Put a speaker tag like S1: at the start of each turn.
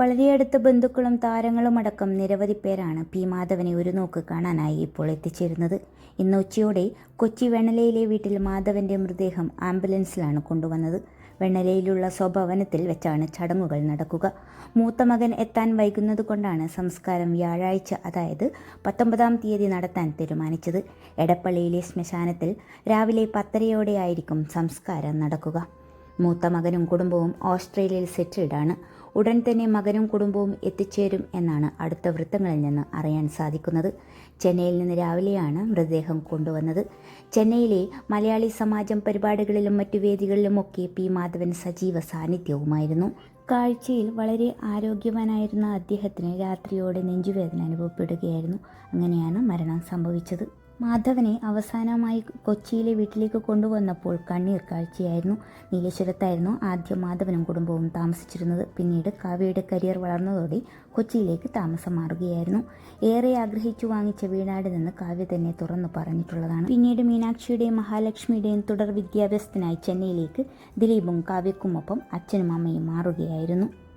S1: വളരെ അടുത്ത ബന്ധുക്കളും താരങ്ങളും അടക്കം നിരവധി പേരാണ് പി മാധവനെ ഒരു നോക്ക് കാണാനായി ഇപ്പോൾ എത്തിച്ചേരുന്നത്. ഇന്ന് ഉച്ചയോടെ കൊച്ചി വെണ്ണലയിലെ വീട്ടിൽ മാധവന്റെ മൃതദേഹം ആംബുലൻസിലാണ് കൊണ്ടുവന്നത്. വെണ്ണലയിലുള്ള സ്വഭവനത്തിൽ വെച്ചാണ് ചടങ്ങുകൾ നടക്കുക. മൂത്ത മകൻ എത്താൻ വൈകുന്നത് കൊണ്ടാണ് സംസ്കാരം വ്യാഴാഴ്ച അതായത് പത്തൊമ്പതാം തീയതി നടത്താൻ തീരുമാനിച്ചത്. എടപ്പള്ളിയിലെ ശ്മശാനത്തിൽ രാവിലെ പത്തരയോടെയായിരിക്കും സംസ്കാരം നടക്കുക. മൂത്ത മകനും കുടുംബവും ഓസ്ട്രേലിയയിൽ സെറ്റിൽഡാണ്. ഉടൻ തന്നെ മകനും കുടുംബവും എത്തിച്ചേരും എന്നാണ് അടുത്ത വൃത്തങ്ങളിൽ നിന്ന് അറിയാൻ സാധിക്കുന്നത്. ചെന്നൈയിൽ നിന്ന് രാവിലെയാണ് മൃതദേഹം കൊണ്ടുവന്നത്. ചെന്നൈയിലെ മലയാളി സമാജം പരിപാടികളിലും മറ്റു വേദികളിലുമൊക്കെ പി മാധവൻ സജീവ സാന്നിധ്യവുമായിരുന്നു. കാഴ്ചയിൽ വളരെ ആരോഗ്യവാനായിരുന്ന അദ്ദേഹത്തിന് രാത്രിയോടെ നെഞ്ചുവേദന അനുഭവപ്പെടുകയായിരുന്നു. അങ്ങനെയാണ് മരണം സംഭവിച്ചത്. മാധവനെ അവസാനമായി കൊച്ചിയിലെ വീട്ടിലേക്ക് കൊണ്ടുവന്നപ്പോൾ കണ്ണീർ കാഴ്ചയായിരുന്നു. നീലേശ്വരത്തായിരുന്നു ആദ്യം മാധവനും കുടുംബവും താമസിച്ചിരുന്നത്. പിന്നീട് കാവ്യയുടെ കരിയർ വളർന്നതോടെ കൊച്ചിയിലേക്ക് താമസം മാറുകയായിരുന്നു. ഏറെ ആഗ്രഹിച്ചു വാങ്ങിച്ച വീടാട് നിന്ന് കാവ്യ തന്നെ തുറന്നു പറഞ്ഞിട്ടുള്ളതാണ്. പിന്നീട് മീനാക്ഷിയുടെയും മഹാലക്ഷ്മിയുടെയും തുടർ വിദ്യാഭ്യാസത്തിനായി ചെന്നൈയിലേക്ക് ദിലീപും കാവ്യക്കുമൊപ്പം അച്ഛനും അമ്മയും മാറുകയായിരുന്നു.